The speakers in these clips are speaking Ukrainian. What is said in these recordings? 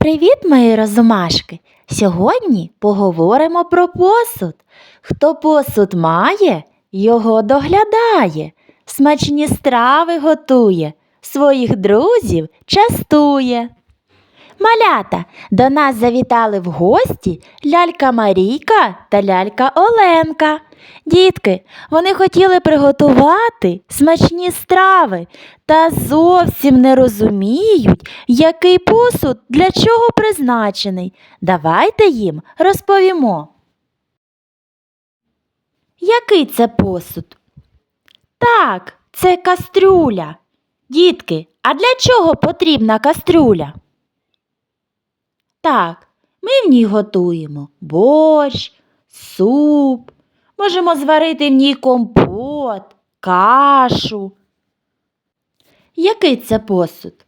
Привіт, мої розумашки! Сьогодні поговоримо про посуд. Хто посуд має, його доглядає, смачні страви готує, своїх друзів частує. Малята, до нас завітали в гості лялька Марійка та лялька Оленка. Дітки, вони хотіли приготувати смачні страви та зовсім не розуміють, який посуд для чого призначений. Давайте їм розповімо. Який це посуд? Так, це кастрюля. Дітки, а для чого потрібна кастрюля? Так, ми в ній готуємо борщ, суп, можемо зварити в ній компот, кашу. Який це посуд?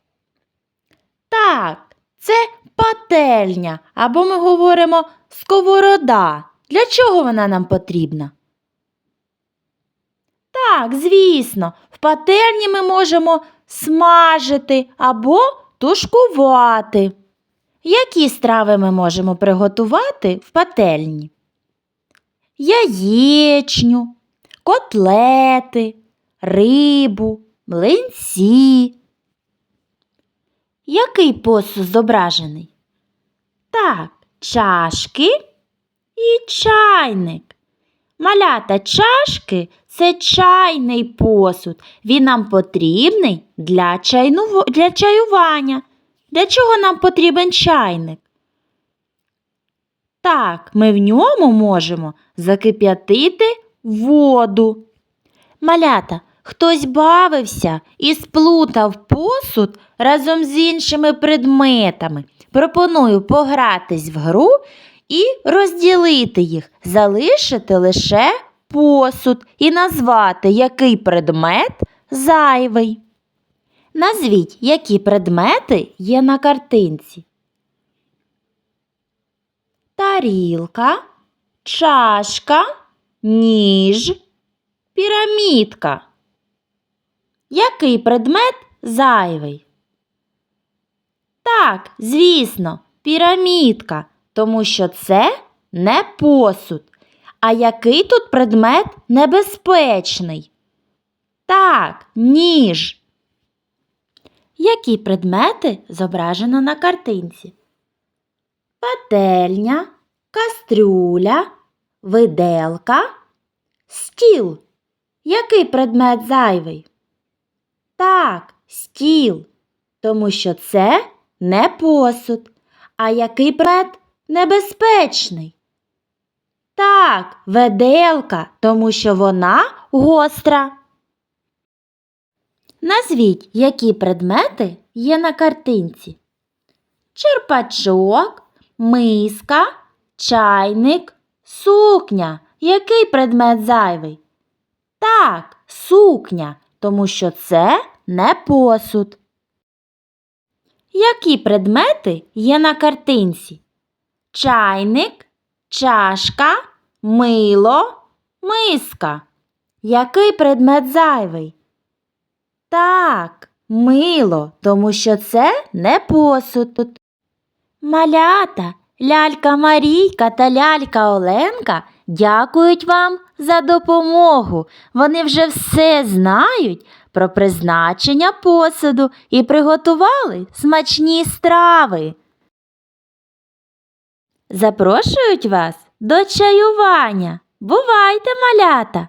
Так, це пательня, або ми говоримо сковорода. Для чого вона нам потрібна? Так, звісно, в пательні ми можемо смажити або тушкувати. Які страви ми можемо приготувати в пательні? Яєчню, котлети, рибу, млинці. Який посуд зображений? Так, чашки і чайник. Малята чашки це чайний посуд. Він нам потрібний для, чайну, для чаювання. Для чого нам потрібен чайник? Так, ми в ньому можемо закип'ятити воду. Малята, хтось бавився і сплутав посуд разом з іншими предметами. Пропоную погратись в гру і розділити їх, залишити лише посуд і назвати, який предмет зайвий. Назвіть, які предмети є на картинці. Тарілка, чашка, ніж, пірамідка. Який предмет зайвий? Так, звісно, пірамідка, тому що це не посуд. А який тут предмет небезпечний? Так, ніж. Які предмети зображено на картинці? Пательня, кастрюля, виделка, стіл. Який предмет зайвий? Так, стіл, тому що це не посуд. А який предмет небезпечний? Так, веделка, тому що вона гостра. Назвіть, які предмети є на картинці. Черпачок, миска, чайник, сукня. Який предмет зайвий? Так, сукня, тому що це не посуд. Які предмети є на картинці? Чайник, чашка, мило, миска. Який предмет зайвий? Так, мило, тому що це не посуд. Малята, лялька Марійка та лялька Оленка дякують вам за допомогу. Вони вже все знають про призначення посуду і приготували смачні страви. Запрошують вас до чаювання. Бувайте, малята!